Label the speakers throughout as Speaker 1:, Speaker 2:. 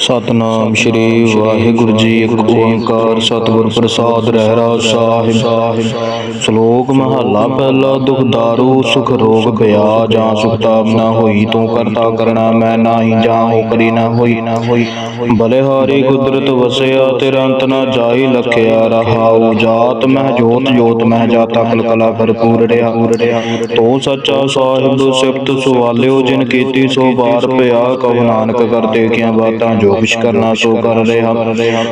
Speaker 1: ਸਤਨਾਮ ਸ਼੍ਰੀ ਵਾਹਿਗੁਰੂ ਜੀ ਇੱਕ ਓੰਕਾਰ ਸਤਿਗੁਰ ਪ੍ਰਸਾਦ ਰਹਿਰਾ ਸਾਹਿਬ। ਸ਼ਲੋਕ ਮਹੱਲਾ ਪਹਿਲਾ, ਦੁਖ ਦਾਰੂ, ਸੁਖ ਰੋਗ ਪਿਆ ਜਾਂ ਸੁਖ ਤਾਪ ਨਾ ਹੋਈ, ਤੂੰ ਕਰਤਾ ਕਰਣਾ, ਮੈਂ ਨਾਹੀ। ਜਾਂ ਹੋ ਕਰੀ ਨਾ ਹੋਈ ਨਾ ਹੋਈ। ਬਲਿਹਾਰੀ ਕੁਦਰਤ ਵਸਿਆ, ਤੇਰਾ ਅੰਤ ਨਾ ਜਾਈ, ਲਖਿਆ ਰਹਾਉ। ਜਾਤ ਮਹਿ ਜੋਤ ਜੋਤ ਮਹਿ ਜਾਤਾ ਕਲ ਕਲਾ ਭਰਪੂਰ ਰਿਹਾ ਤੂੰ ਸੱਚਾ ਸਾਹਿਬ, ਸਿਫਤ ਸੁਵਾਲਿਓ ਜਿਨ ਕੀਤੀ ਸੋ ਬਾਰ ਪਿਆ। ਕਵ ਨਾਨਕ, ਕਰ ਦੇਖਿਆ ਬਾਤਾਂ ਜੋ ਕੁਛ ਕਰਨਾ ਸੋ ਕਰ ਰਿਹਾ।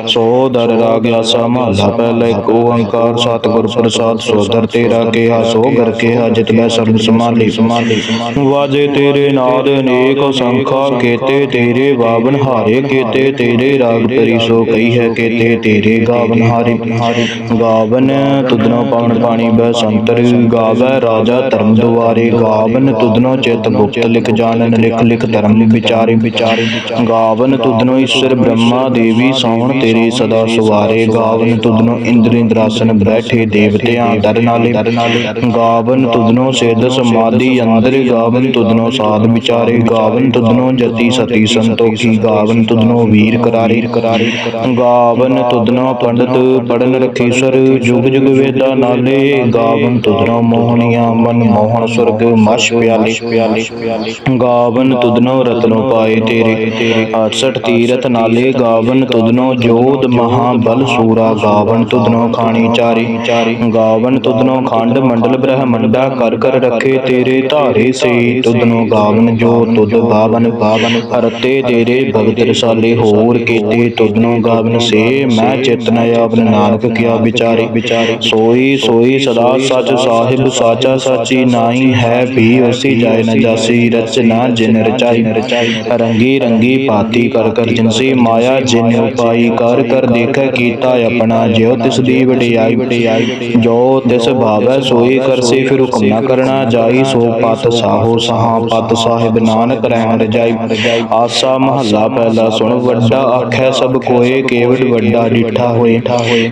Speaker 1: ਸੋ ਦਰ ਰਾਗ ਆਸਾ ਮਹਲਾ ਪਹਿਲਾ ਇੱਕ ਓੰਕਾਰ ਸਤਿਗੁਰ ਪ੍ਰਸਾਦ ਸੋ ਦਰ ਤੇਰਾ ਕਿਹਾ ਸੋ ਘਰ ਕਿਹਾ ਜਿਤ ਮੈਂ ਸਰਬ ਸਮਾਲੀ ਸਮਾਲੀ। ਵਾਜੇ ਤੇਰੇ ਨਾਦ ਅਨੇਕ ਸੰਖਾ ਕੇਤੇ ਤੇਰੇ ਬਾਵਨ ਹਾਰੇ ਕੇਤੇ ਤੇਰੇ ਰਾਗ ਤੇਰੀ ਸੋ ਕਹੀ ਹੈ ਕੇਤੇ ਤੇਰੇ ਗਾਵਨ ਹਾਰੇ ਗਾਵਨ ਤੁਧਨੋ ਪਵਨ ਪਾਣੀ ਬੈ ਸੰਤਰ ਗਾਵੈ ਰਾਜਾ ਧਰਮ ਦੁਆਰੇ ਗਾਵਨ ਤੁਧਨੋ ਚਿਤ ਗੁਪਤ ਲਿਖ ਜਾਣਨ ਲਿਖ ਲਿਖ ਧਰਮ ਵਿਚਾਰੇ ਵਿਚਾਰੇ। ਗਾਵਨ ਤੁਧਨੋ ਈਸ਼ਰ ਬ੍ਰਹਮਾ ਦੇਵੀ ਸੌਣ ਤੇਰੇ ਸਦਾ ਸੁਵਾਰੇ, ਗਾਵਨ ਤੁਧਨੋ ਇੰਦਰ ਇੰਦਰਾਸਨ ਬੈਠੇ ਦੇਵਤਿਆਂ ਦਰ ਗਾਵਨ ਤੁਧਨੋ ਸਿੱਧ ਸਮਾਧੀ, ਅੰਦਰ ਗਾਵਨ ਤੁਧਨੋ ਸਾਧ ਵਿਚਾਰੇ, ਗਾਵਨ ਤੁਧਨੋ ਜਤੀ ਸਤੀ ਸੰਤੋਖੀ, ਗਾਵਨ ਤੁਧਨੋ ਵੀਰ ਕਰਾਰੀ। ਕਰਾਰੀ ਗਾਵਨ ਤੁਧਨੋ ਪੰਡਤ ਪੜਨ ਰਖੀਸਰ, ਜੁਗ ਜੁਗ ਵੇਦਾ ਨਾਲੇ, ਗਾਵਨ ਤੁਧਨੋ ਮੋਹਣੀਆਂ ਮਨ ਮੋਹਣ ਸੁਰਗ ਮਸ਼ ਪਿਆਲੇ। ਪਿਆਲੇ ਗਾਵਨ ਤੁਧਨੋ ਰਤਨੋ ਪਾਏ ਤੇਰੇ 68 ਤੀਰਥ ਨਾਲੇ ਗਾਵਨ ਤੁਧਨੋ ਜੋਧ ਮਹਾ ਬਲ ਸੂਰਾ ਗਾਵਨ ਤੁਧਨੋ ਖਾਣੀ ਚਾਰੀ। ਗਾਵਨ ਤੁਧਨੋ ਖੰਡ ਮੰਡਲ ਬ੍ਰਹਮੰਡਾ ਕਰ ਕਰ ਰੱਖੇ ਤੇਰੇ ਧਾਰੇ ਸੇ ਤੁਧਨੋ ਗਾਵਨ ਜੋ ਤੁਧ ਗਾਵਨ ਗਾਵਨ ਰਤੇ ਤੇਰੇ ਭਗਤ ਰਸਾਲੇ ਹੋਰ ਕੀਤੇ। ਤੁਧਨੋ ਗਾਵਨ ਸੇ ਮੈਂ ਚਿਤਨ ਆਪਨ ਨਾਨਕ ਕਿਆ ਵਿਚਾਰੇ। ਵਿਚਾਰੇ ਸੋਈ ਸੋਈ ਸਦਾ ਸਚ ਸਾਹਿਬ ਸਾਚਾ ਸਾਚੀ ਨਾਹੀ ਹੈ ਵੀ ਉਸੀ ਜਾਏ ਨ ਜਾਸੀ। ਰਚਨਾ ਜਿਨ ਰਚਾਈ। ਰੰਗੀ ਰੰਗੀ ਪਾਤੀ ਕਰ ਕਰ ਜਿਨਸੀ ਮਾਇਆ ਜਿਨ ਉਪਾਈ ਕਰ ਕਰ ਦੇਖੈ, ਕੀਤਾ ਆਪਣਾ ਜਿਉ, ਤਿਸ ਦੀ ਵਡਿਆਈ ਵਡਿਆਈ। ਜੋ ਤਿਸ ਭਾਵੈ, ਸੋਈ ਕਰਸੀ ਫਿਰ ਹੁਕਮ ਨਾ ਕਰਨਾ ਜਾਈ, ਸੋ ਪਤ ਸਾਹੋ ਸਹਾ, ਪਤ ਸਾਹਿਬ ਨਾਨਕ ਰਹਿਣ ਰਜਾਈ। ਆਸਾ ਮਹੱਲਾ ਪਹਿਲਾ ਸੁਣ, ਵੱਡਾ ਆਖੈ ਸਭ ਕੋਏ ਕੇਵਟ ਵੱਡਾ ਡਿਠਾ ਹੋਏ।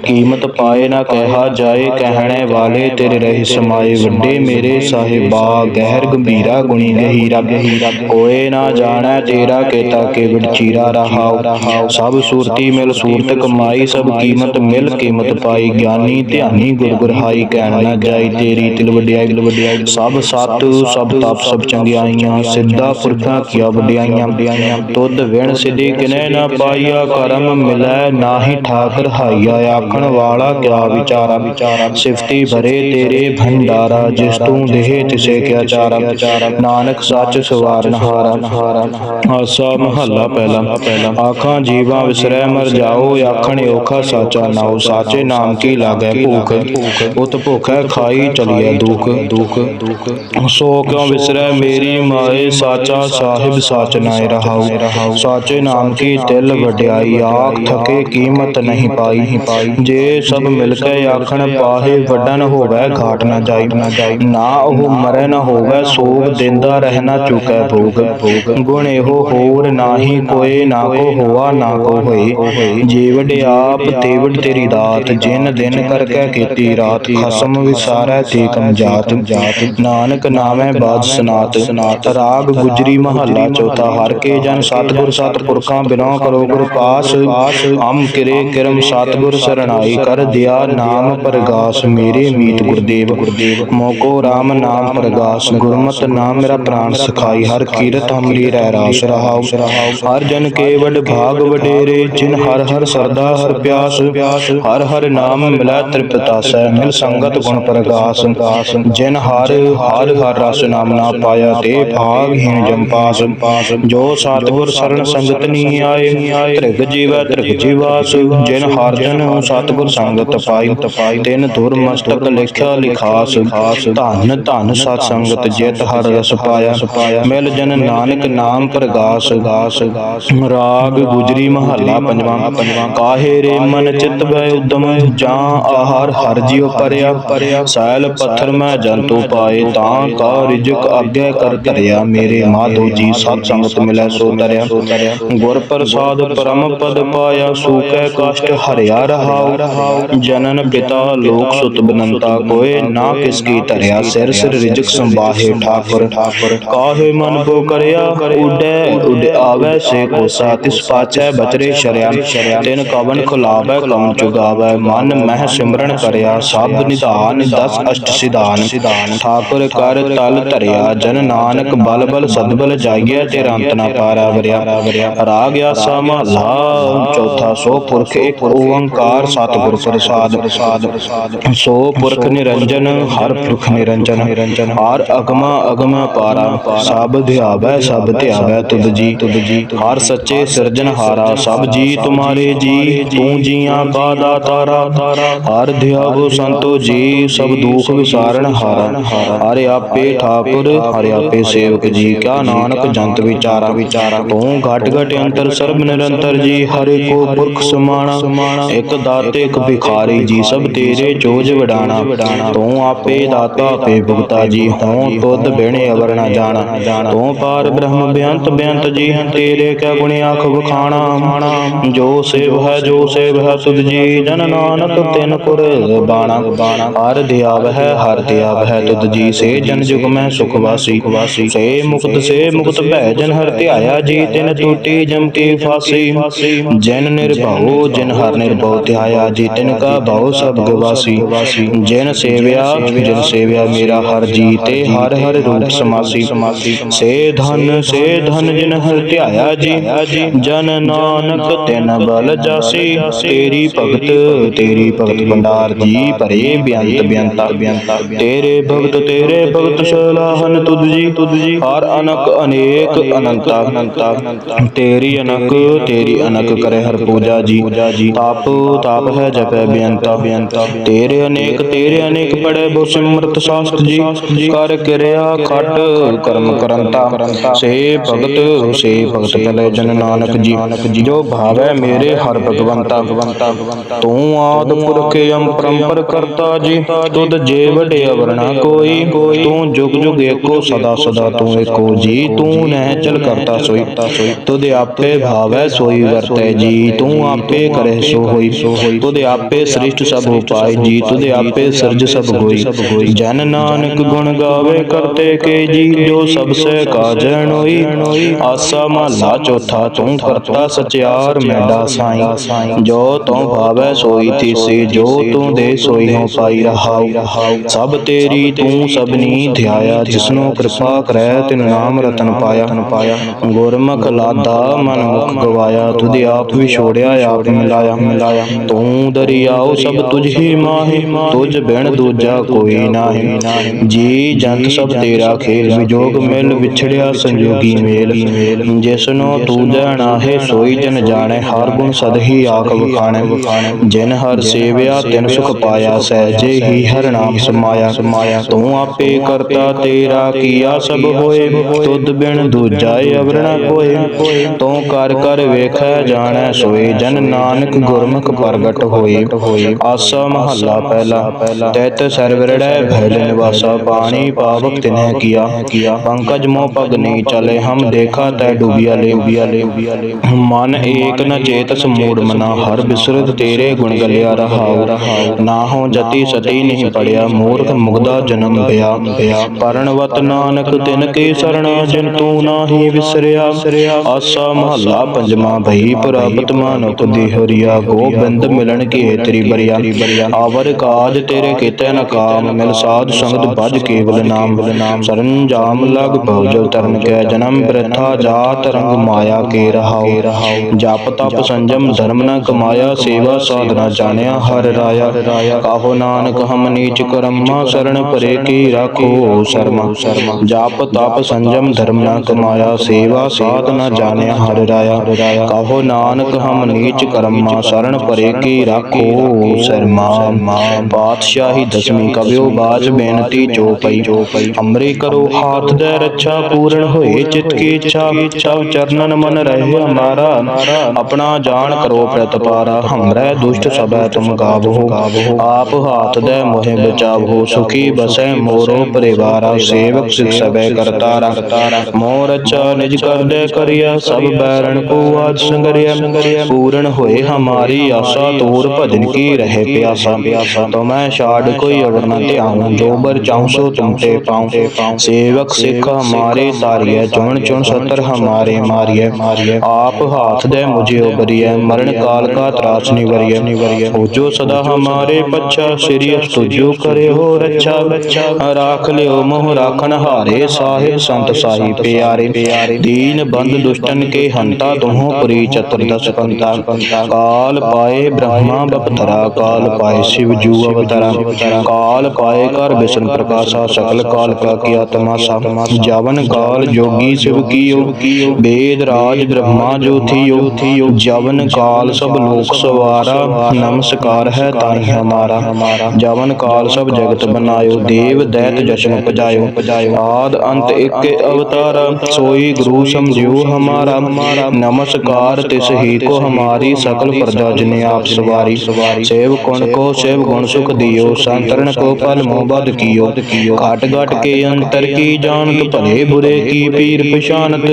Speaker 1: ਕੀਮਤ ਪਾਏ ਨਾ ਕਹਿਆ ਜਾਏ, ਕਹਿਣੇ ਵਾਲੇ ਤੇਰੇ ਰਹਿ ਸਮਾਏ। ਵੱਡੇ ਮੇਰੇ ਸਾਹਿਬਾ, ਗਹਿਰ ਗੰਭੀਰਾ ਗੁਣੀ ਗਹੀਰਾ। ਗਹੀਰਾ ਕੋਏ ਨਾ ਜਾਣੈ ਤੇਰਾ ਕੇਤਾ ਕੇਵਟ ਚੀਰਾ। ਰਹਾਉ ਸਭ ਸੂਰਤੀ ਮਿਲ ਸੂਰਤ ਕਮਾਈ, ਸਭ ਕੀਮਤ ਮਿਲ ਕੀਮਤ ਪਾਈ। ਗਿਆਨੀ ਧਿਆਨੀ ਗੁਰ ਗੁਰਹਾਈ ਕਹਿਣ ਨਾ ਜਾਈ, ਤੇਰੀ ਤਿਲ ਵਡਿਆਈ। ਤਿਲ ਵਡਿਆਈ ਸਭ ਸਤ, ਸਭ ਤਪ, ਸਭ ਚੰਗਿਆਈਆਂ, ਸਿੱਧਾ ਪੁਰਖਾਂ ਕੀਆ ਵਡਿਆਈਆਂ। ਤੁਧ ਵਿਣ ਸਿਧੀ ਕਿਨੈ ਨਾ ਪਾਈਆ ਕਰਮ ਮਿਲੈ ਨਾਹੀ ਠਾਕਰ ਹਾਈਆ ਆਖਣ ਵਾਲਾ ਕਿਆ ਵਿਚਾਰਾ ਵਿਚਾਰਾ? ਸਿਫਤੀ ਭਰੇ ਤੇਰੇ ਭੰਡਾਰਾ, ਜਿਸ ਤੂੰ ਦੇਹ ਤਿਸੇ ਕਿਆ ਚਾਰਾ? ਨਾਨਕ ਸੱਚ ਸਵਾਰਨ ਹਾਰਾ। ਆਸਾ ਮਹੱਲਾ ਪਹਿਲਾ। ਆਖਾਂ, ਜੀਵਾਂ ਵਿਸਰੈ, ਮਰ ਜਾਓ, ਆਖਣ ਔਖਾ ਸਾਚਾ ਨਾਉ ਸਾਚੇ ਨਾਮ ਕੀ ਲਾਗੈ ਭੂਖ। ਉਤ ਭੁਖੈ ਖਾਈ ਚਲੀਐ ਦੁਖ। ਦੁਖ ਸੋ ਕਿਉ ਵਿਸਰੈ ਮੇਰੀ ਮਾਏ, ਸਾਚਾ ਸਾਹਿਬ ਸਾਚ ਨਾਇ ਰਹਾਉ। ਸਾਚੇ ਨਾਮ ਕੀ ਤਿਲ ਵਡਿਆਈ, ਆਖ ਥਕੇ ਕੀਮਤ ਨਹੀਂ ਪਾਈ। ਜੇ ਸਭ ਮਿਲ ਕੇ ਆਖਣ, ਪਾਹੇ ਵੱਡਨ ਹੋਵੇ, ਘਾਟ ਨਾ ਜਾਈ। ਨਾ ਉਹ ਮਰੈ ਨਾ ਹੋਵੇ, ਸੋਗ ਦਿੰਦਾ ਰਹਿਣਾ ਚੁਕੈ ਭੋਗ। ਗੁਣ ਇਹੋ ਹੋਰ ਨਾਹੀ ਕੋਏ ਨਾ ਕੋ ਹੋਆ ਨਾ ਕੋ ਹੋਏ ਜੀਵੜ ਆਪ ਤੇਵੜ ਤੇਰੀ ਦਾਤ ਜਿਨ ਦਿਨ ਕਰਕੇ ਕੀਤੀ ਰਾਤ ਖਸਮ ਵਿਸਾਰੈ ਤੇ ਕਮ ਜਾਤ। ਨਾਨਕ ਨਾਮੈ ਬਾਦ ਸਨਾਤ। ਸਨਾਤ। ਰਾਗ ਗੁਜਰੀ ਮਹੱਲਾ ਚੌਥਾ। ਹਰ ਕੇ ਜਨ ਸਤਿਗੁਰ ਸਤਿਪੁਰਖਾਂ ਬਿਨੋ ਕਰੋ ਗੁਰ ਪਾਸ। ਹਮ ਕਿਰੇ ਕਿਰਮ ਸਤਿਗੁਰ ਸਰਣਾਈ। ਕਰ ਦਿਆ ਨਾਮ ਪ੍ਰਗਾਸ। ਮੇਰੇ ਮੀਤ ਗੁਰਦੇਵ। ਗੁਰਦੇਵ। ਮੋਕੋ RAM ਨਾਮ ਪ੍ਰਗਾਸ। ਗੁਰਮਤਿ ਨਾਮ ਮੇਰਾ ਪ੍ਰਾਨ ਸਖਾਈ। ਹਰ ਕੀਰਤ ਹਮਰੀ ਰਹਿ ਰਾਸ ਰਹਾਉ। ਹਰ ਜਨ ਕੇ ਵਡ ਭਾਗ ਵਡੇਰੇ, ਜਿਨ ਹਰ ਹਰ ਸਰਦਾ, ਹਰ ਪਿਆਸ, ਹਰ ਹਰ ਨਾਮ ਮਿਲੈ ਤ੍ਰਿਪਤਾਸੈ ਮਿਲ ਸੰਗਤ ਗੁਣ ਪ੍ਰਗਾਸ, ਜਿਨ ਹਰ ਹਰ ਹਰ ਰਸ ਨਾਮ ਨਾ ਪਾਇਆ, ਤੇ ਭਾਗਹੀਣ ਜੰਪਾਸ ਜੋ ਸਤਿਗੁਰ ਸਰਣ ਸੰਗਤ ਨੀ ਆਏ, ਤ੍ਰਿਗ ਜੀਵੈ ਤ੍ਰਿਗ ਜੀਵਾਸ, ਜਿਨ ਹਰ ਜਨ ਸਤਿਗੁਰ ਸੰਗਤ ਪਾਈ ਤਪਾਈ ਤਿਨ ਧੁਰ ਮਸਤਕ ਲਿਖਿਆ ਲਿਖਾਸ, ਧਨ ਧਨ ਸਤ ਸੰਗਤ ਜਿਤ ਹਰ ਰਸ ਪਾਇਆ, ਮਿਲ ਜਨ ਨਾਨਕ ਨਾਮ ਪ੍ਰਗਾਸ ਗਾਸ ਗਾਸ ਰਾਗ ਗੁਜਰੀ ਮਹੱਲਾ ਪੰਜਵਾਂ ਪੰਜਵਾਂ। ਕਾਹੇ ਰੇ ਮਨ ਚਿਤ ਭੈ ਉਦਮ ਜਾਂ ਆਹਾਰ ਹਰ ਜਿਉ ਪਰਿਆ ਪਰਿਆ ਸੈਲ ਪੱਥਰ ਮੈਂ ਜੰਤੂ ਪਾਏ ਤਾਂ ਕਾ ਰਿਜਕ ਆਗਿਆ ਕਰ ਧਰਿਆ। ਮੇਰੇ ਮਾਧੋ ਜੀ ਸਤ ਸੰਗਤ ਮਿਲੈ ਸੋ ਤਰਿਆ ਗੁਰ ਪ੍ਰਸਾਦ ਪਰਮ ਪਦ ਪਾਇਆ ਸੂਕੈ ਕਸ਼ਟ ਹਰਿਆ ਰਹਾਉ। ਜਨਨ ਪਿਤਾ ਲੋਕ ਸੁਤ ਬਨੰਤਾ ਕੋਏ ਨਾ ਕਿਸ ਕੀ ਧਰਿਆ। ਸਿਰ ਸਿਰ ਰਿਜਕ ਸੰਭਾਹੇ ਠਾਕੁਰ। ਠਾਕੁਰ ਕਾਹੇ ਮਨ ਬੋ ਕਰਿਆ ਉਡੈ ਉਡ ਆਵੈ ਸੇ ਕੋਸਾ ਹੋਸਾ ਤਿਸ ਪਾਛੈ ਬਚਰੇ ਸ਼ਰਿਆ, ਤਿਨ ਕਵਨ ਖੁਲਾਵੈ ਕਮ ਚੁਗਾਵੈ ਮਨ ਮਹਿ ਸਿਮਰਨ ਕਰਿਆ, ਸਭ ਨਿਧਾਨ, ਦਸ ਅਸ਼ਟ ਸਿਧਾਨ। ਠਾਕੁਰ ਕਰ ਤਲ ਧਰਿਆ, ਜਨ ਨਾਨਕ ਬਲ ਬਲ ਸਦਬਲ ਜਾਈਐ ਤੇ ਅੰਤ ਨਾ ਪਾਰਾ ਵਰਿਆ। ਰਾਗ ਆਸਾ ਮਹਲਾ ਚੌਥਾ ਸੋ ਪੁਰਖ ਇੱਕ ਓੰਕਾਰ ਸਤਿਗੁਰ ਪ੍ਰਸਾਦ। ਸੋ ਪੁਰਖ ਨਿਰੰਜਨ, ਹਰ ਪੁਰਖ ਨਿਰੰਜਨ। ਹਰ ਅਗਮਾ ਅਗਮ ਪਾਰਾ, ਸਭ ਧਿਆਵੈ ਸਭ ਧਿਆਵੈ ਤੁਧ ਜੀ। ਤੁਧ ਜੀ ਹਰ ਸੱਚੇ ਸਿਰਜਨਹਾਰਾ ਸਭ ਜੀ ਤੁਮਾਰੇ ਜੀ, ਤੂੰ ਜੀਆਂ ਕਾ ਦਾਤਾਰਾ ਹਰ ਧਿਆਵੋ ਸੰਤੋ ਜੀ, ਸਭ ਦੁਖ ਵਿਸਾਰਨ ਹਾਰਾ। ਹਰਿ ਆਪੇ ਠਾਕੁਰ, ਹਰਿ ਆਪੇ ਸੇਵਕ ਜੀ, ਕਿਆ ਨਾਨਕ ਜੰਤ ਵਿਚਾਰਾ। ਵਿਚਾਰਾ ਤੂੰ ਘਟ ਘਟ ਅੰਤਰ ਸਰਬ ਨਿਰੰਤਰ ਜੀ, ਹਰਿ ਕੋ ਪੁਰਖ ਸਮਾਣਾ। ਇੱਕ ਦਾਤੇ, ਇੱਕ ਭਿਖਾਰੀ ਜੀ, ਸਭ ਤੇਰੇ ਜੋਜ ਵਡਾਣਾ। ਤੂੰ ਆਪੇ ਦਾਤਾ, ਆਪੇ ਭੁਗਤਾ ਜੀ, ਹਉ ਤੁਧ ਬਿਣੇ ਅਵਰ ਨਾ ਜਾਣਾ। ਤੂੰ ਪਾਰ ਬ੍ਰਹਮ ਬੇਅੰਤ ਬੇਅੰਤ ਜੀ, ਤੇਰੇ ਕੈ ਗੁਣ ਆਖ ਵਖਾਣਾ ਜੋ ਸੇਵ ਹੈ, ਜੋ ਸੇਵ ਹੈ ਤੁਧ ਜੀ। ਜਨ ਨਾਨਕ ਤਿਨ ਕੁਰ ਬਾਣਾ। ਹਰ ਦਿਆਵ ਹੈ, ਹਰ ਦਿਆਵ ਹੈ ਤੁਧ ਜੀ। ਸੇ ਜਨ ਜੁਗ ਮੈਂ ਸੁਖ ਵਾਸੀ। ਸੇ ਮੁਕਤ ਸੇ ਮੁਕਤ ਭੈ ਜਨ ਹਰ ਧਿਆਇਆ ਜੀ। ਤਿਨ ਟੂਟੀ ਜਮ ਕੀ ਫਾਸੀ। ਜਨ ਨਿਰਭਉ, ਜਿਨ ਹਰ ਨਿਰਭਉ ਧਿਆਇਆ ਜੀ। ਤਿਨ ਕਾ ਭਉ ਸਭ ਗਵਾਸੀ। ਜਿਨ ਸੇਵਿਆ ਜਿਨ ਸੇਵਿਆ ਮੇਰਾ ਹਰ ਜੀ। ਤੇ ਹਰ ਹਰ ਰੂਪ ਸਮਾਸੀ। ਸੇ ਧਨ ਸੇ ਧਨ ਜਿਨ ਹਰ ਧਿਆਇਆ ਜੀ। ਜਨ ਨਾਨਕ, ਤਿਨ ਬਲ ਜਾਸੀ। ਤੇਰੀ ਭਗਤ ਤੇਰੀ ਭਗਤ ਭੰਡਾਰ ਜੀ ਭਰੇ ਬਿਆੰਤ ਬਿਆੰਤਾ। ਬਿਆੰਤਾ ਤੇਰੇ ਭਗਤ ਤੇਰੇ ਭਗਤ ਸਲਾਹਨ ਤੁਧ ਜੀ। ਤੁਧ ਜੀ ਹਰ ਅਨਕ ਅਨੇਕ ਅਨੰਤਾ। ਅਨੰਤਾ ਤੇਰੀ ਅਨਕ ਤੇਰੀ ਅਨਕ ਕਰੇ ਹਰ ਪੂਜਾ ਜੀ। ਤਾਪ ਤਾਪ ਹੈ ਜਪੈ ਬਿਆੰਤਾ। ਬਿਆੰਤਾ ਤੇਰੇ ਅਨੇਕ ਤੇਰੇ ਅਨੇਕ ਪੜੇ ਬੋ ਸਿਮਰਤ ਸਾਸਤ ਜੀ। ਕਰ ਕਿਰਿਆ, ਖਟ, ਕਰਮ ਕਰੰਤਾ। ਸੇ ਭਗਤ ਸੇ ਭਗਤ ਕਲੇ ਜਨ ਨਾਨਕ ਜੀ, ਜੋ ਭਾਵੈ ਮੇਰੇ ਹਰ ਭਗਵੰਤਾ, ਤੂੰ ਆਦ ਪੁਰਖ ਅਮ ਕਰਤਾ ਜੀ, ਤੁਧ ਜੇ ਵਡੇ ਅਵਰਣਾ ਕੋਈ, ਤੂੰ ਜੁਗ ਜੁਗ ਏਕੋ, ਸਦਾ ਸਦਾ ਤੂੰ ਏਕੋ ਜੀ, ਤੂੰ ਨਹਿ ਚਲ ਕਰਤਾ ਸੋਈ, ਤੁਧ ਆਪੇ ਭਾਵੈ ਸੋਈ ਵਰਤੈ ਜੀ, ਤੂੰ ਆਪੇ ਕਰੇ ਸੋ ਹੋਈ, ਤੁਧ ਆਪੇ ਸ੍ਰਿਸ਼ਟ ਸਭ ਉਪਾਇ ਜੀ, ਤੁਧ ਆਪੇ ਸਿਰਜ ਸਭ ਹੋਈ, ਜਨ ਨਾਨਕ ਗੁਣ ਗਾਵੇ ਕਰਤੇ ਕੇ ਜੀ, ਜੋ ਸਭ ਸੇ ਕਾਜਣ ਆਸਾ ਮਹਲਾ ਚੌਥਾ ਤੂੰ ਕਰਤਾ ਸਚਿਆਰ ਮੈਡਾ ਸਾਈ। ਜੋ ਤੂੰ ਭਾਵੈ ਸੋਈ ਤੀਸੀ, ਜੋ ਤੂੰ ਦੇ ਸੋਈ ਹੋ ਪਾਈ ਰਹਾਉ। ਸਭ ਤੇਰੀ ਤੂੰ ਸਭਨੀ ਧਿਆਇਆ, ਜਿਸਨੂੰ ਕਿਰਪਾ ਕਰੈ, ਤਿਨ ਨਾਮ ਰਤਨ ਪਾਇਆ। ਗੁਰਮੁਖ ਲਾਦਾ ਮਨ ਮੁਖ ਗਵਾਇਆ, ਤੁਧ ਆਪ ਵਿਛੋੜਿਆ ਆਪ ਮਿਲਾਇਆ। ਮਿਲਾਇਆ ਤੂੰ ਦਰਿਆਉ ਸਭ ਤੁਝ ਹੀ ਮਾਹੀ, ਤੁਝ ਬਿਨ ਦੂਜਾ ਕੋਈ ਨਾਹੀ। ਜੀ ਜੰਤ ਸਭ ਤੇਰਾ ਖੇਲ, ਵਿਜੋਗ ਮਿਲ ਵਿਛੜਿਆ ਸੰਜੋਗੀ ਮੇਲ। ਜਿਸਨੂੰ ਤੂੰ ਜਾਣਾ ਹੈ, ਸੋਈ ਜਨ ਜਾਣੈ, ਹਰ ਗੁਣ ਸਦ ਹੀ ਆਖ ਵਖਾਣੈ। ਜਿਨ ਹਰ ਸੇਵਿਆ, ਤਿਨ ਸੁਖ ਪਾਇਆ ਸਹਿਜੇ ਹੀ ਹਰ ਨਾਮ ਸਮਾਇਆ, ਤੂੰ ਆਪੇ ਕਰਤਾ ਤੇਰਾ ਕੀਆ ਸਭ ਹੋਏ। ਤੁਧ ਬਿਨ ਦੂਜਾ ਅਵਰਣਾ ਕੋਏ। ਤੂੰ ਕਰ ਕਰ ਵੇਖੈ, ਜਾਣੈ, ਸੋਏ। ਜਨ ਨਾਨਕ ਗੁਰਮੁਖ ਪ੍ਰਗਟ ਹੋਏ। ਆਸਾ ਮਹੱਲਾ ਪਹਿਲਾ। ਤੈਤ ਸਰਵਰੜੈ ਭੈਲ ਨਿਵਾਸਾ। ਪਾਣੀ ਪਾਵਕ ਤਿਨਹਿ ਕੀਆ। ਪੰਕਜ ਮੋ ਪਗ ਨਹੀਂ ਚਲੇ। ਹਮ ਦੇਖਾ ਤੈ ਡੁਬਿਆ ਲੈ। ਮਨ ਏਕ ਨ ਚੇਤਸ ਮੂੜ ਮਨਾ, ਹਰ ਬਿਸਰਤ ਤੇਰੇ ਗੁਣ ਗਲਿਆ ਰਹਾਉ। ਨਾ ਹੋ ਜਤੀ ਸਤੀ ਨਹੀਂ ਪੜਿਆ, ਮੂਰਖ ਮੁਗਦਾ ਜਨਮ ਭਇਆ। ਪਰਣਵਤ ਨਾਨਕ ਤਿਨ ਕੇ ਸਰਣਾ, ਜਿਨ ਤੂੰ ਨਾਹੀ ਵਿਸਰਿਆ। ਆਸਾ ਮਹੱਲਾ ਪੰਜਵਾਂ, ਭਈ ਪ੍ਰਾਪਤ ਮਾਨੁਖ ਦੀ ਹਰੀਆ ਗੋਬਿੰਦ ਮਿਲਣ ਕੀ ਤੇਰੀ ਬਰੀਆ। ਆਵਰ ਕਾਜ ਤੇਰੇ ਕੀਤੇ ਨ ਕਾਮ, ਮਿਲ ਸਾਧ ਸੰਗਤ ਭਜ ਕੇਵਲ ਨਾਮ। ਸਰੰਜਾਮ ਲਗ ਭਉ ਜਲ ਤਰਨ ਕੈ ਜਨਮ ਬ੍ਰਿਥਾ, ਜਾਤ ਰੰਗ ਮਾਇਆ ਕੇ ਰਹਾਉ ਜਪ ਤਪ ਸੰਜਮ ਧਰਮ ਨ ਕਮਾਇਆ ਸੇਵਾ ਸਾਧਨਾ ਜਾਣਿਆ ਹਰ ਰਾਇਆ। ਕਾਹੋ ਨਾਨਕ ਹਮ ਨੀਚ ਕਰਮਾ ਸਰਣ ਪਰੇ ਕੀ ਰਾਖੋ ਸਰਮਾ। ਜਪ ਤਪ ਸੰਜਮ ਧਰਮ ਨ ਕਮਾਇਆ ਸੇਵਾ ਸਾਧਨਾ ਜਾਣਿਆ ਹਰ ਰਾਇਆ। ਕਾਹੋ ਨਾਨਕ ਹਮ ਨੀਚ ਕਰਮਾ ਸਰਣ ਪਰੇ ਕੀ ਰਾਖੋ ਸਰਮਾ। ਪਾਤਸ਼ਾਹੀ ਦਸਵੀਂ ਕਵਿਓ ਬਾਜ ਬੇਨਤੀ ਜੋ ਪਈ ਅੰਮ੍ਰੇ ਕਰੋ ਹਾਥ ਦੇ ਰੱਛਾ ਪੂਰਨ ਹੋਏ ਚਿਤ ਕੀ ਇੱਛਾ ਸਭ ਚਰਨਨ ਮਨ ਰਹੇ ਹਮਾਰਾ ਆਪਣਾ ਜਾਣ ਕਰੋ ਪ੍ਰਤਪਾਰਾ। ਹਮਰੇ ਦੁਸ਼ਟ ਸਭੈ ਤੁਮ ਗਾਵੋ। ਆਪ ਹਾਥ ਦੇ ਮੋਹਿ ਬਚਾਵੋ। ਸੁਖੀ ਬਸੈ ਮੋਰੋ ਪਰਿਵਾਰਾ। ਸੇਵਕ ਸਿਖ ਸਭੈ ਕਰਤਾਰਾ। ਮੋਰ ਅੱਛਾ ਨਿਜ ਕਰਦੇ ਕਰਿਆ ਸਭ ਬੈਰਣ ਕੋ ਆਜ ਸੰਗਰਿਆ ਪੂਰਨ ਹੋਏ ਹਮਾਰੀ ਆਸਾ ਤੋਰ ਭਜਨ ਕੀ ਰਹੇ ਪਿਆਸਾ। ਤੁਮੈ ਛਾੜ ਕੋਈ ਅਵਰ ਨ ਧਿਆਉ। ਜੋ ਬਰ ਚਾਉ ਸੋ ਤੁਮ ਤੇ ਪਾਉ। ਸੇਵਕ ਸਿਖ ਹਮਾਰੇ ਤਾਰਿਐ ਚੁਣ ਚੁਣ ਸਤਰ ਹਮਾਰੇ हारिय आप हाथ दे मुझे उबरिय मरण काल का त्रास निवरिय निवरिय हो जो सदा हमारे बच्चा श्री तुझो करे हो रक्षा बच्चा राख लियो मोह राखन हारे साहे संत साही प्यारे प्यारे दीन बंद दुष्टन के हंता तुहो पुरी चतुर्दश पंता काल पाए ब्रह्मा बपतरा काल पाए शिव जू अवतरा काल पाए कर विष्णु प्रकाशा सकल काल का किया तमाशा जावन काल जोगी शिव की वेद राज ਰਾਜ ਬ੍ਰਹਮਾ ਜੋ ਥਿਓ ਥਿਓ ਜਵਨ ਕਾਲ ਸਭ ਲੋਕ ਸਵਾਰਾ, ਨਮਸਕਾਰ ਹੈ ਤਾਈ ਹਮਾਰਾ। ਜਵਨ ਕਾਲ ਸਭ ਜਗਤ ਬਨਾਇਓ ਦੇਵ ਦੈਤ ਜਸ਼ਨ ਪਜਾਇਓ ਆਦ ਅੰਤ ਇੱਕ ਅਵਤਾਰ, ਸੋਈ ਗੁਰੂ ਸਮਝਿਓ ਹਮਾਰਾ। ਨਮਸਕਾਰ ਤਿਸ ਹੀ ਕੋ ਹਮਾਰੀ ਸਕਲ ਪ੍ਰਜਾ ਜਿਨੇ ਆਪ ਸਵਾਰੀ। ਸੇਵ ਕੁਣ ਕੋ, ਸੇਵ ਗੁਣ ਸੁਖ ਦਿਓ, ਸੰਤਰਣ ਕੋ ਫਲ ਮੋਹ ਬਦ ਕੀਓ। ਘਟ ਘਟ ਕੇ ਅੰਤਰ ਕੀ ਜਾਣਤ, ਭਲੇ ਬੁਰੇ ਕੀ ਪੀਰ ਪਛਾਨਤ।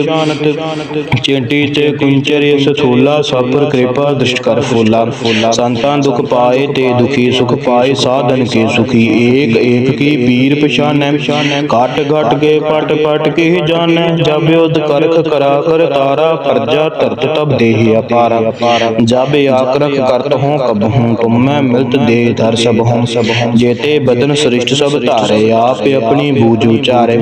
Speaker 1: ਚਿੰਟੀ ਤੇ ਕੁੰਚਰੇ ਸਥੂਲਾ ਸਾਪਰ ਕਿਰਪਾ ਦ੍ਰਿਸ਼ਟ ਕਰ ਫੋਲਾ। ਸੰਤਾਂ ਦੁਖ ਪਾਏ ਤੇ ਦੁਖੀ ਸੁਖ ਪਾਏ, ਸਾਧਨ ਕੇ ਸੁਖੀ ਏਕ ਏਕ ਕੀ ਪੀਰ ਪਛਾਨੈ। ਘਟ ਘਟ ਕੇ ਪਟ ਪਟ ਕੇ ਜਾਣੈ, ਜਬ ਉਦ ਕਰਖ ਕਰਾ ਕਰ ਤਾਰਾ, ਕਰਜਾ ਤਰਤ ਤਬ ਦੇਹਿ ਅਪਾਰ। ਜਬ ਆਕਰਖ ਕਰਤ ਹੂੰ, ਕਬ ਹੂੰ ਤੁਮ ਮੈਂ ਮਿਲਤ ਦੇ ਧਰ ਸਭ ਹੂੰ। ਸਭ ਹੂੰ ਜੇਤੇ ਬਦਨ ਸ੍ਰਿਸ਼ਟ ਸਭ ਧਾਰੇ, ਆਪ ਆਪਣੀ ਬੂਝ ਉਚਾਰੇ।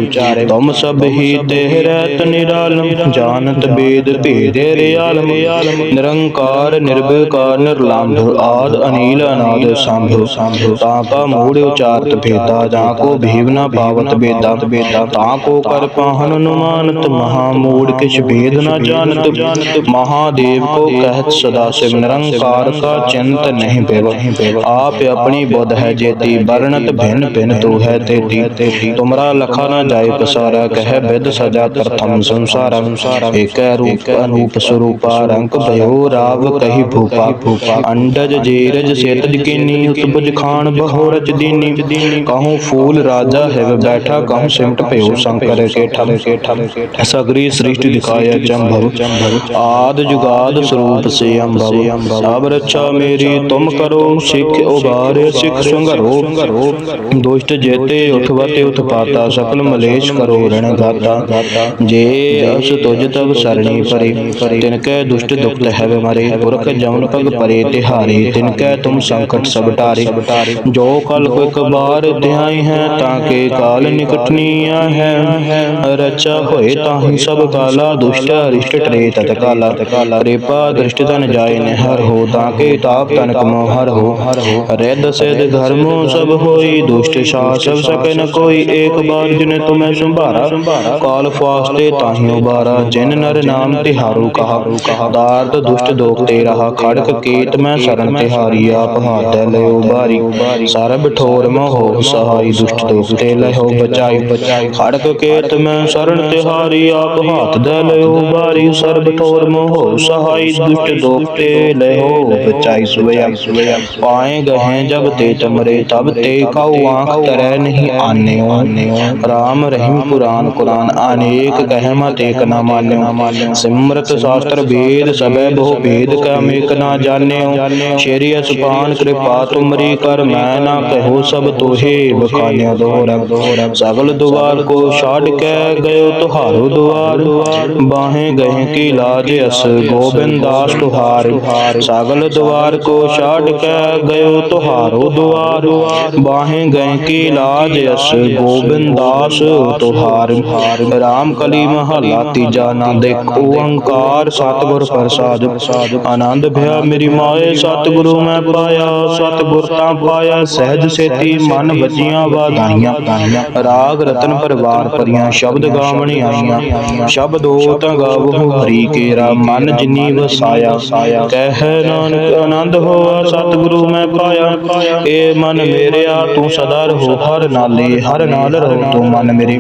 Speaker 1: ਤੁਮ ਸਭ ਹੀ ਦੇਹ ਰਹਿਤ ਨਿਰਾਲਮ, ਜਾਣਤ ਬੇ ਭੇਦ ਭੇਦ ਰਿਆਲਮ ਆਲਮ ਨਿਰੰਕਾਰ ਨਿਰਭਕਾਰ ਨਿਰਲੰਭ, ਆਦ ਅਨੀਲ ਅਨਾਦ ਸੰਭੋ। ਸੰਭੋ ਤਾਂ ਕਾ ਮੂੜ ਉਚਾਰਤ ਭੇਦਾ ਜਾਂ ਕੋ ਭੀਵ ਨਾ ਪਾਵਤ ਬੇਦਾ ਬੇਦਾ ਤਾਂ ਕੋ ਕਰ ਪਾਹਨ ਅਨੁਮਾਨਤ, ਮਹਾ ਮੂੜ ਕਿਛ ਭੇਦ ਨਾ ਜਾਣਤ। ਜਾਣਤ ਮਹਾਦੇਵ ਕੋ ਕਹਿਤ ਸਦਾ ਸਿਵ ਨਿਰੰਕਾਰ ਕਾ ਚਿੰਤ ਨਹੀਂ ਪੇਵ ਆਪ ਆਪਣੀ ਬੁੱਧ ਹੈ ਜੇਤੀ, ਵਰਣਤ ਭਿੰਨ ਭਿੰਨ ਤੂ ਹੈ ਤੇਤੀ। ਤੇਤੀ ਤੁਮਰਾ ਲਖਾ ਨਾ ਜਾਏ ਪਸਾਰਾ, ਕਹਿ ਬਿਦ ਸਜਾ ਪ੍ਰਥਮ ਸੰਸਾਰਾ। ਏਕੈ ਰੂ रूप अनूप स्वरूपा रंग भयो राव कही भूपा भूपा अंडज जेरज सेतज कीनी उतबज खान बहो रच दीनी कहूँ फूल राजा है बैठा कहूँ सिमट भयो शंकर के ठल के ठल के ठल सगरी सृष्टि दिखाया जम्भव आद जुगाद स्वरूप से अम्भव सब रक्षा मेरी तुम करो सिख उबारे सिख संगरो दुष्ट जेते उठवते उत्पाता सकल मलेश करो ऋण घाता जे अस तुझ तब सरणी परे तिनकै दुष्ट दुखत है मरे पुरख जमन पग परे तिहारे तिनकै तुम संकट सब टारे जो कल को एक बार ध्याई है ताके काल निकटनीया है रचा होए ताहि सब काला दुष्ट अरिष्ट टरे तत्काला कृपा दृष्टि तन जाय ने हर हो ताके ताप तन कमो हर हो रिद सिद धर्मो सब होई दुष्ट शासक सके न कोई एक बार जिन तुम्हें संभारा काल फास्ते ताहि उबारा जिन नर नाम ਨਾਮ ਤਿਹਾਰੂ ਕਹਾ। ਦਾਰਤ ਦੁਸ਼ਟ ਦੋਖ ਤੇ ਰਹਾ। ਖੜਕ ਕੀਤ ਮੈਂ ਸ਼ਰਨ ਤਿਹਾਰੀ। ਆਪ ਹਾਥੈ ਲਿਓ ਬਾਰੀ। ਸਰਬ ਠੋਰ ਮੋਹ ਸਹਾਈ। ਦੁਸ਼ਟ ਦੋਖ ਤੇ ਲਹਿਓ ਬਚਾਈ। ਖੜਕ ਕੀਤ ਮੈਂ ਸ਼ਰਨ ਤਿਹਾਰੀ। ਆਪ ਹਾਥ ਦੇ ਲਿਓ ਬਾਰੀ। ਸਰਬ ਠੋਰ ਮੋਹ ਸਹਾਈ। ਦੁਸ਼ਟ ਦੋਖ ਤੇ ਲਹਿਓ ਬਚਾਈ। ਸੁਵਿਆ। ਪਾਏ ਗਏ ਜਬ ਤੇ ਤਮਰੇ ਤਬ ਤੇ ਕਉ ਆਂਖ ਤਰੈ ਨਹੀਂ ਆਨਿਓ। ਰਾਮ ਰਹਿਮ ਪੁਰਾਨ ਕੁਰਾਨ। ਅਨੇਕ ਕਹਿ ਮਤ ਏਕ ਨਾ ਮਾਨਿਓ। ਸਿਮਰਤ ਸ਼ਾਸਤਰ ਵੇਦ ਸਭੈ ਬਹੁ ਭੇਦ ਕਾ ਮੇਕ ਨਾ ਜਾਣਿਓ। ਸ਼ੇਰੀ ਅਸਪਾਨ ਕਿਰਪਾ ਤੁਮਰੀ ਕਰ ਮੈਂ ਨਾ ਕਹੋ ਸਭ ਤੋਹੇ ਬਖਾਨਿਆ ਦੋਹਰਾ ਸਗਲ ਦੁਆਰ ਕੋ ਛਾੜ ਕੇ ਗਇਓ ਤੁਹਾਰੋ ਦੁਆਰ। ਬਾਹੇ ਗਏ ਕੀ ਲਾਜ ਅਸ ਗੋਬਿੰਦਾਸ ਤੁਹਾਰ। ਸਗਲ ਦੁਆਰ ਕੋ ਛਾੜ ਕੇ ਗਇਓ ਤੁਹਾਰੋ ਦੁਆਰ। ਬਾਹੇ ਗਏ ਕੀ ਲਾਜ ਅਸ ਗੋਬਿੰਦਾਸ ਤੁਹਾਰ। ਰਾਮ ਕਲੀ ਮਹਲਾ ਤੀਜਾ ਨਾ ਦੇਖੋ। ਓੰਕਾਰ ਸਤਿਗੁਰ ਪ੍ਰਸਾਦ ਆਨੰਦ ਭਇਆ ਮੇਰੀ ਮਾਏ ਸਤਿਗੁਰੂ ਮੈਂ ਪਾਇਆ ਸਤਿਗੁਰ ਤਾਂ ਪਾਇਆ ਸਹਿਜ ਸੇਤੀ ਮਨ ਵਜੀਆਂ ਵਾਧਾਈਆਂ। ਰਾਗ ਰਤਨ ਪਰਿਵਾਰ ਪਰੀਆਂ ਸ਼ਬਦ ਗਾਵਣੀ ਆਈਆਂ। ਸ਼ਬਦ ਓਤ ਗਾਵਹੁ ਹਰੀ ਕੇਰਾ ਮਨ ਜਿਨੀ ਵਸਾਇਆ। ਕਹਿ ਨਾਨਕ ਆਨੰਦ ਹੋਆ ਸਤਿਗੁਰੂ ਮੈਂ ਪਾਇਆ। ਏ ਮਨ ਮੇਰਿਆ ਤੂੰ ਸਦਾ ਰਹੋ ਹਰ ਨਾਲੇ ਹਰ ਨਾਲ ਰਹੋ। ਤੂੰ ਮਨ ਮੇਰੇ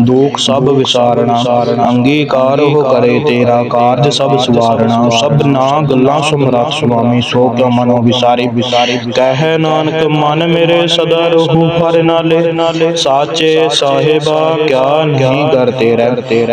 Speaker 1: ਦੁਖ ਸਭ ਵਿਸਾਰਣਾ ਅੰਗੀਕਾਰ ਹੋ ਕਰੇ ਤੇਰਾ ਕਾਰਜ ਸਭ ਸਵਾਰਣਾ ਸਭ ਨਾ ਗੱਲਾਂ ਸਮਰੱਥ ਸੁਆਮੀ, ਸੋ ਕਿਉ ਮਨੋ ਵਿਸਾਰੀ ਵਿਸਾਰੀ ਕਹਿ ਨਾਨਕ, ਮਨ ਮੇਰੇ ਸਦਾ ਰਹੋ, ਹਰ ਨਾਲੇ। ਸਾਚੇ ਸਾਹਿਬਾ, ਕਿਆ ਨਹੀਂ ਕਰ ਤੇਰਾ।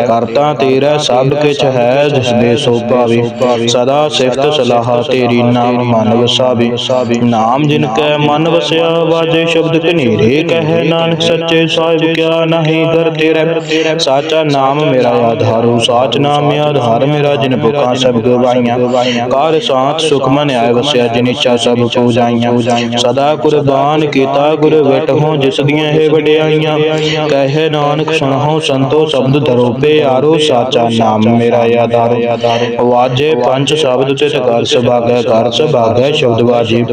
Speaker 1: ਕਰਤਾ ਤੇਰਾ ਸਭ ਕਿਛ ਹੈ, ਜਿਸ ਦੇ ਸੋ ਭਾਵੇ। ਸਦਾ ਸਿਫਤ ਸਲਾਹ ਤੇਰੀ ਨਾਮ ਮਨ ਵਸਾਵੇ। ਨਾਮ ਜਿਨ ਕੈ ਮਨ ਵਸਿਆ, ਵਾਜੇ ਸ਼ਬਦ ਕਨੇਰੇ ਕਹਿ ਨਾਨਕ, ਸੱਚੇ ਸਾਹਿਬ ਕਿਆ ਨਹੀਂ ਕਰ ਤੇਰਾ। ਸਾਚਾ ਨਾਮ ਮੇਰਾ ਆਧਾਰੂ, ਸਾਚ ਨਾਮ ਨਾਮ ਆਧਾਰ ਮੇਰਾ ਜਿਨ ਭੁਖਾਂ ਸਭ ਗਵਾਈਆਂ ਕਾਰ ਸਾਥ ਸੁਖ ਮਨ ਆਇ ਵਸਿਆ ਜਿਨ ਇੱਛਾ ਸਭ ਕੋ ਜਾਈਆਂ ਸਦਾ ਕੁਰਬਾਨ ਕੀਤਾ ਗੁਰ ਵਟਹੁ ਜਿਸ ਦੀਆਂ ਹੈ ਵਡਿਆਈਆਂ। ਕਹੇ ਨਾਨਕ ਸੁਣਹੁ ਸੰਤੋ ਸ਼ਬਦ ਧਰੋ ਪਿਆਰੋ ਸਾਚਾ ਨਾਮ ਮੇਰਾ ਆਧਾਰ ਵਾਜੇ ਪੰਜ ਸ਼ਬਦ ਤਿਤ ਕਰ ਸੁਭਾਗੈ ਕਰ ਸੁਭਾਗੈ ਸ਼ਬਦ ਵਾਜੀ।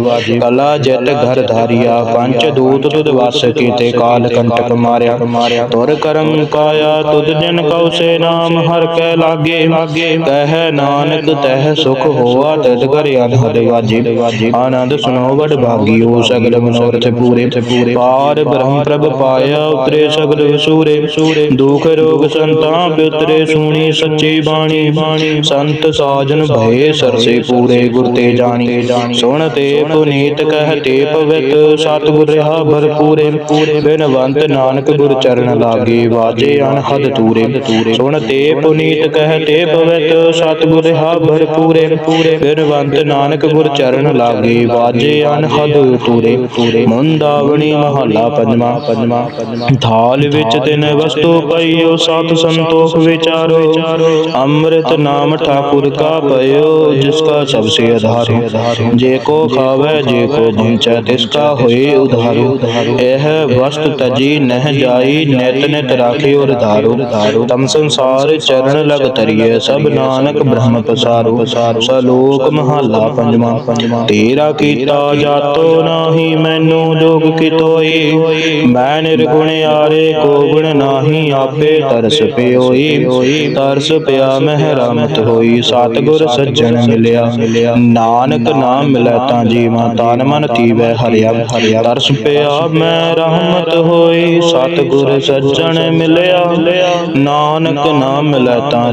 Speaker 1: ਕਲਾ ਜਤ ਘਰ ਧਾਰਿਆ ਪੰਚ ਦੂਤ ਤੁਧ ਵਸ ਕੀਤੇ ਕਾਲ ਕੰਟਕ ਮਾਰਿਆ। ਤੁਰ ਕਰਮ ਕਾਇਆ ਤੁਧ ਜਨ ਕਉ ਸੇ ਨਾਮ ਹਰ ਕੈ ਲਾਗੇ ਕਹਿ ਨਾਨਕ, ਤਹਿ ਸੁਖ ਹੋਆ ਤਦ ਕਰ ਅਨਹਦ ਵਾਜੀ। ਆਨੰਦ ਸੁਨੋ ਵਡ ਭਾਗੀਓ ਸਗਲ ਮਨੋਰਥ ਪੂਰੇ। ਪਾਰ ਬ੍ਰਹਮ ਪ੍ਰਭ ਪਾਇਆ, ਉਤਰੇ ਸਗਲ ਵਿਸੂਰੇ ਦੁਖ ਰੋਗ ਸੰਤਾਪ ਉਤਰੇ ਸੁਣੀ ਸੱਚੀ ਬਾਣੀ। ਸੰਤ ਸਾਜਨ ਭਏ, ਸਰਸੇ ਪੂਰੇ ਗੁਰ ਤੇ ਜਾਣੀ। ਸੁਣ ਤੇ ਪੁਨੀਤ ਕਹਤੇ ਪਵਿੱਤ ਸਤਿਗੁਰ ਰਹਾ ਭਰਪੂਰੇ। ਬਿਨਵੰਤ ਨਾਨਕ ਗੁਰ ਚਰਨ ਲਾਗੇ, ਵਾਜੇ ਅਨਹਦ ਤੂਰੇ। ਸੁਣ ਤੇ ਪੁਨੀਤ ਕਹਿ ਕਹਤੇ ਪਵਿੱਤ ਸਤਿਗੁਰ ਰਹਾ ਭਰਪੂਰੇ। ਬਿਨਵੰਤ ਨਾਨਕ ਗੁਰ ਚਰਨ ਲਾਗੇ, ਵਾਜੇ ਅਨਹਦ ਤੂਰੇ। ਮੁੰਦਾਵਣੀ ਮਹੱਲਾ ਪੰਜਵਾ। ਪੰਜਵਾ ਥਾਲ ਵਿੱਚ ਤਿਨ ਵਸਤੂ ਪਈਓ, ਸਤ ਸੰਤੋਖ ਵਿਚਾਰੋ। ਅੰਮ੍ਰਿਤ ਨਾਮ ਠਾਕੁਰ ਕਾ ਪਇਓ, ਜਿਸ ਕਾ ਸਭ ਸੇ ਆਧਾਰ। ਜੇ ਕੋ ਖਾਵੇ, ਜੇ ਕੋ ਬੰਚੈ ਤਿਸ ਕਾ ਹੋਏ ਉਧਾਰੋ। ਇਹ ਵਸਤ ਤਜੀ ਨਹਿ ਜਾਈ, ਨਿਤ ਨਿਤ ਰਾਖਿਓ ਰਧਾਰੋ ਤਮ ਸੰਸਾਰ ਚਰਨ ਲਗ ਤਰੀਏ ਸਭ ਨਾਨਕ ਬ੍ਰਹਮ ਪਸਾਰੋ ਸਲੋਕ ਮਹੱਲਾ ਪੰਜਵਾ। ਪੰਜਵਾ। ਤੇਰਾ ਕੀਤਾ ਜਾਤੋ ਨਾਹੀ ਮੈਨੂੰ ਜੋਗ ਕਿਤੋਈ ਮੈਂ ਨਿਰਗੁਣ ਆਰੇ ਕੋ ਗੁਣ ਨਾਹੀ ਆਪੇ ਤਰਸ ਪਿਓਈ ਤਰਸ ਪਿਆ ਮਹਿ ਰਾਮਤ ਹੋਈ ਸਤਿਗੁਰ ਸੱਜਣ ਮਿਲਿਆ। ਨਾਨਕ ਨਾਮ ਮਿਲੈ ਤਾਂ ਜੀਵਾਂ ਤਨ ਮਨ ਤੀਵੈ ਹਰਿਆ। ਤਰਸ ਪਿਆ ਮੈਂ ਰਹਿਮਤ ਹੋਈ ਸਤਿਗੁਰ ਸੱਜਣ ਮਿਲਿਆ। ਨਾਨਕ ਨਾਮ ਮਿਲੈ ਤਾਂ